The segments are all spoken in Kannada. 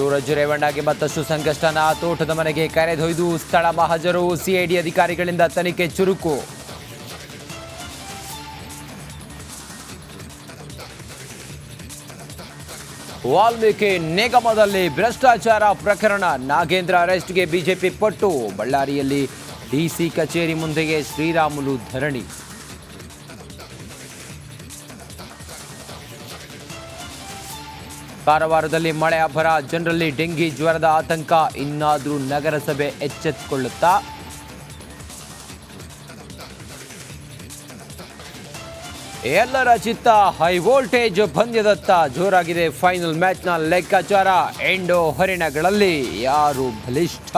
ಸೂರಜ್ ರೇವಣ್ಣಗೆ ಮತ್ತಷ್ಟು ಸಂಕಷ್ಟನ ತೋಟದ ಮನೆಗೆ ಕರೆದೊಯ್ದು ಸ್ಥಳ ಮಹಜರು ಸಿಐಡಿ ಅಧಿಕಾರಿಗಳಿಂದ ತನಿಖೆ ಚುರುಕು. ವಾಲ್ಮೀಕಿ ನಿಗಮದಲ್ಲಿ ಭ್ರಷ್ಟಾಚಾರ ಪ್ರಕರಣ. ನಾಗೇಂದ್ರ ಅರೆಸ್ಟ್ಗೆ ಬಿಜೆಪಿ ಪಟ್ಟು. ಬಳ್ಳಾರಿಯಲ್ಲಿ ಡಿಸಿ ಕಚೇರಿ ಮುಂದೆಗೆ ಶ್ರೀರಾಮುಲು ಧರಣಿ. ಕಾರವಾರದಲ್ಲಿ ಮಳೆ ಅಬ್ಬರ ಜನರಲ್ಲಿ ಡೆಂಗಿ ಜ್ವರದ ಆತಂಕ. ಇನ್ನಾದರೂ ನಗರಸಭೆ ಎಚ್ಚೆತ್ತುಕೊಳ್ಳುತ್ತಾ? ಎಲ್ಲರ ಚಿತ್ತ ಹೈ ವೋಲ್ಟೇಜ್ ಪಂದ್ಯದತ್ತ ಜೋರಾಗಿದೆ ಫೈನಲ್ ಮ್ಯಾಚ್ನ ಲೆಕ್ಕಾಚಾರ. ಎಂಡೋ ಹರಿಣಗಳಲ್ಲಿ ಯಾರು ಬಲಿಷ್ಠ?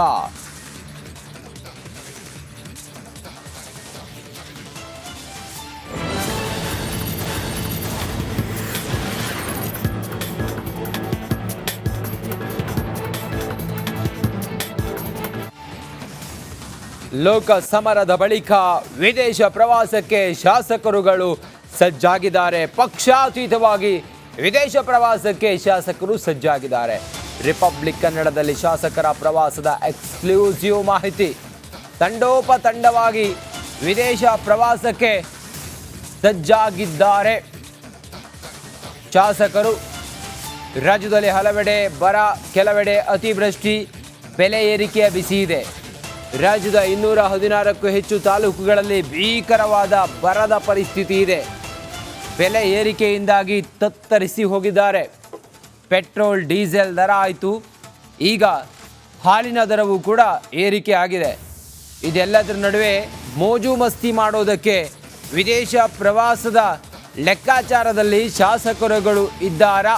ಲೋಕ ಸಮರದ ಬಳಿಕ ವಿದೇಶ ಪ್ರವಾಸಕ್ಕೆ ಶಾಸಕರುಗಳು ಸಜ್ಜಾಗಿದ್ದಾರೆ. ಪಕ್ಷಾತೀತವಾಗಿ ವಿದೇಶ ಪ್ರವಾಸಕ್ಕೆ ಶಾಸಕರು ಸಜ್ಜಾಗಿದ್ದಾರೆ. ರಿಪಬ್ಲಿಕ್ ಕನ್ನಡದಲ್ಲಿ ಶಾಸಕರ ಪ್ರವಾಸದ ಎಕ್ಸ್ಕ್ಲೂಸಿವ್ ಮಾಹಿತಿ. ತಂಡೋಪತಂಡವಾಗಿ ವಿದೇಶ ಪ್ರವಾಸಕ್ಕೆ ಸಜ್ಜಾಗಿದ್ದಾರೆ. ಶಾಸಕರು, ರಾಜ್ಯದಲ್ಲಿ ಹಲವೆಡೆ ಬರ, ಕೆಲವೆಡೆ ಅತಿವೃಷ್ಟಿ, ಬೆಲೆ ಏರಿಕೆಯ ಬಿಸಿ ಇದೆ. ರಾಜ್ಯದ ಇನ್ನೂರ ಹದಿನಾರಕ್ಕೂ ಹೆಚ್ಚು ತಾಲೂಕುಗಳಲ್ಲಿ ಭೀಕರವಾದ ಬರದ ಪರಿಸ್ಥಿತಿ ಇದೆ. ಬೆಲೆ ಏರಿಕೆಯಿಂದಾಗಿ ತತ್ತರಿಸಿ ಹೋಗಿದ್ದಾರೆ. ಪೆಟ್ರೋಲ್, ಡೀಸೆಲ್ ದರ ಆಯಿತು. ಈಗ ಹಾಲಿನ ದರವೂ ಕೂಡ ಏರಿಕೆ ಆಗಿದೆ. ಇದೆಲ್ಲದರ ನಡುವೆ ಮೋಜು ಮಸ್ತಿ ಮಾಡೋದಕ್ಕೆ ವಿದೇಶ ಪ್ರವಾಸದ ಲೆಕ್ಕಾಚಾರದಲ್ಲಿ ಶಾಸಕರುಗಳು ಇದ್ದಾರಾ?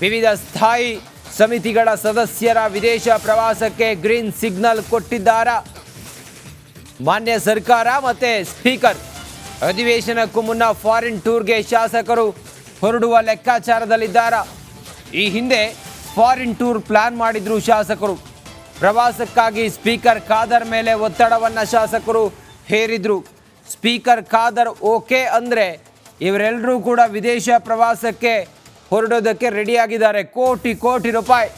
ವಿವಿಧ ಸ್ಥಾಯಿ ಸಮಿತಿಗಳ ಸದಸ್ಯರ ವಿದೇಶ ಪ್ರವಾಸಕ್ಕೆ ಗ್ರೀನ್ ಸಿಗ್ನಲ್ ಕೊಟ್ಟಿದ್ದಾರಾ. ಮಾನ್ಯ ಸರ್ಕಾರ ಮತ್ತೆ ಸ್ಪೀಕರ್. ಅಧಿವೇಶನಕ್ಕೂ ಮುನ್ನ ಫಾರಿನ್ ಟೂರ್ಗೆ ಶಾಸಕರು ಹೊರಡುವ ಲೆಕ್ಕಾಚಾರದಲ್ಲಿದ್ದಾರಾ. ಈ ಹಿಂದೆ ಫಾರಿನ್ ಟೂರ್ ಪ್ಲಾನ್ ಮಾಡಿದ್ರು ಶಾಸಕರು. ಪ್ರವಾಸಕ್ಕಾಗಿ ಸ್ಪೀಕರ್ ಖಾದರ್ ಮೇಲೆ ಒತ್ತಡವನ್ನ ಶಾಸಕರು ಹೇರಿದ್ರು. ಸ್ಪೀಕರ್ ಖಾದರ್ ಓಕೆ ಅಂದ್ರೆ ಇವರೆಲ್ಲರೂ ಕೂಡ ವಿದೇಶ ಪ್ರವಾಸಕ್ಕೆ ಹೊರಡೋದಕ್ಕೆ ರೆಡಿಯಾಗಿದ್ದಾರೆ. ಕೋಟಿ ಕೋಟಿ ರೂಪಾಯಿ.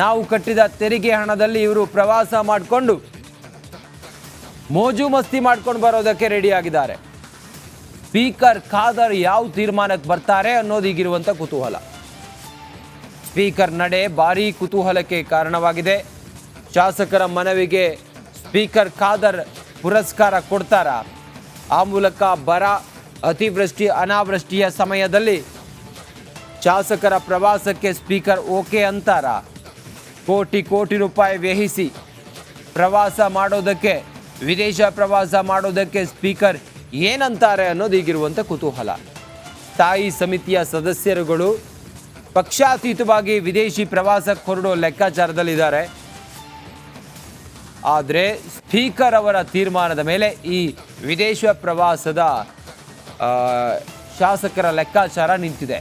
ನಾವು ಕಟ್ಟಿದ ತೆರಿಗೆ ಹಣದಲ್ಲಿ ಇವರು ಪ್ರವಾಸ ಮಾಡಿಕೊಂಡು ಮೋಜು ಮಸ್ತಿ ಮಾಡ್ಕೊಂಡು ಬರೋದಕ್ಕೆ ರೆಡಿಯಾಗಿದ್ದಾರೆ. ಸ್ಪೀಕರ್ ಖಾದರ್ ಯಾವ ತೀರ್ಮಾನಕ್ಕೆ ಬರ್ತಾರೆ ಅನ್ನೋದು ಈಗಿರುವಂಥ ಕುತೂಹಲ. ಸ್ಪೀಕರ್ ನಡೆ ಭಾರೀ ಕುತೂಹಲಕ್ಕೆ ಕಾರಣವಾಗಿದೆ. ಶಾಸಕರ ಮನವಿಗೆ ಸ್ಪೀಕರ್ ಖಾದರ್ ಪುರಸ್ಕಾರ ಕೊಡ್ತಾರಾ? ಆ ಮೂಲಕ ಬರ, ಅತಿವೃಷ್ಟಿ, ಅನಾವೃಷ್ಟಿಯ ಸಮಯದಲ್ಲಿ ಶಾಸಕರ ಪ್ರವಾಸಕ್ಕೆ ಸ್ಪೀಕರ್ ಓಕೆ ಅಂತಾರ. ಕೋಟಿ ಕೋಟಿ ರೂಪಾಯಿ ವ್ಯಯಿಸಿ ಪ್ರವಾಸ ಮಾಡೋದಕ್ಕೆ, ವಿದೇಶ ಪ್ರವಾಸ ಮಾಡೋದಕ್ಕೆ ಸ್ಪೀಕರ್ ಏನಂತಾರೆ ಅನ್ನೋದು ಈಗಿರುವಂಥ ಕುತೂಹಲ. ಸ್ಥಾಯಿ ಸಮಿತಿಯ ಸದಸ್ಯರುಗಳು ಪಕ್ಷಾತೀತವಾಗಿ ವಿದೇಶಿ ಪ್ರವಾಸಕ್ಕೆ ಹೊರಡೋ ಲೆಕ್ಕಾಚಾರದಲ್ಲಿದ್ದಾರೆ. ಆದರೆ ಸ್ಪೀಕರ್ ಅವರ ತೀರ್ಮಾನದ ಮೇಲೆ ಈ ವಿದೇಶ ಪ್ರವಾಸದ ಶಾಸಕರ ಲೆಕ್ಕಾಚಾರ ನಿಂತಿದೆ.